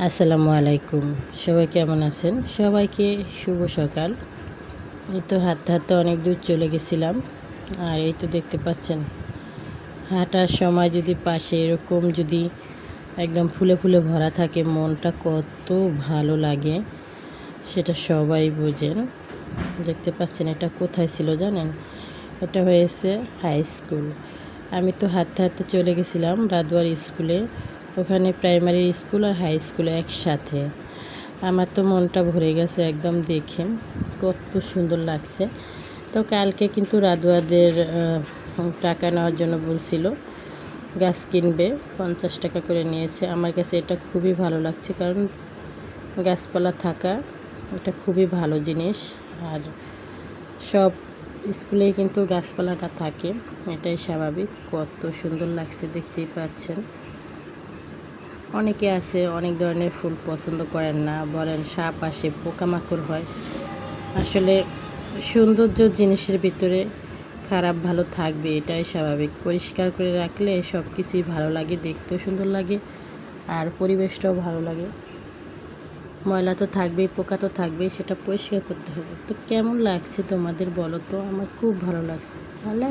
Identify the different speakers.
Speaker 1: আসসালামু আলাইকুম। সবাই কেমন আছেন? সবাইকে শুভ সকাল। এই তো হাঁটতে হাঁটতে অনেক দূর চলে গেছিলাম। আর এই তো দেখতে পাচ্ছেন, হাঁটার সময় যদি পাশে এরকম যদি একদম ফুলে ফুলে ভরা থাকে, মনটা কত ভালো লাগে, সেটা সবাই বোঝেন। দেখতে পাচ্ছেন এটা কোথায় ছিল জানেন? এটা হয়েছে হাই স্কুল। আমি তো হাঁটতে হাঁটতে চলে গেছিলাম রাদওয়ার স্কুলে। ওখানে প্রাইমারি স্কুল আর হাই স্কুল একসাথে। আমার তো মনটা ভরে গেছে একদম দেখে। কত সুন্দর লাগছে। তো কালকে কিন্তু রাদুয়াদের টাকা নেওয়ার জন্য বলছিল, গাছ কিনবে, পঞ্চাশ টাকা করে নিয়েছে। আমার কাছে এটা খুবই ভালো লাগছে কারণ গাছপালা থাকা এটা খুবই ভালো জিনিস। আর সব স্কুলেই কিন্তু গাছপালাটা থাকে, এটাই স্বাভাবিক। কত সুন্দর লাগছে দেখতেই পাচ্ছেন। অনেকে আছে, অনেক ধরনের ফুল পছন্দ করেন না, বলেন সাপ আসে, পোকামাকড় হয়। আসলে সৌন্দর্য জিনিসের ভিতরে খারাপ ভালো থাকবে, এটাই স্বাভাবিক। পরিষ্কার করে রাখলে সব কিছুই ভালো লাগে, দেখতেও সুন্দর লাগে, আর পরিবেশটাও ভালো লাগে। ময়লা তো থাকবেই, পোকা তো থাকবেই, সেটা পরিষ্কার করতে হবে। তো কেমন লাগছে তোমাদের বলো তো? আমার খুব ভালো লাগছে। ভালো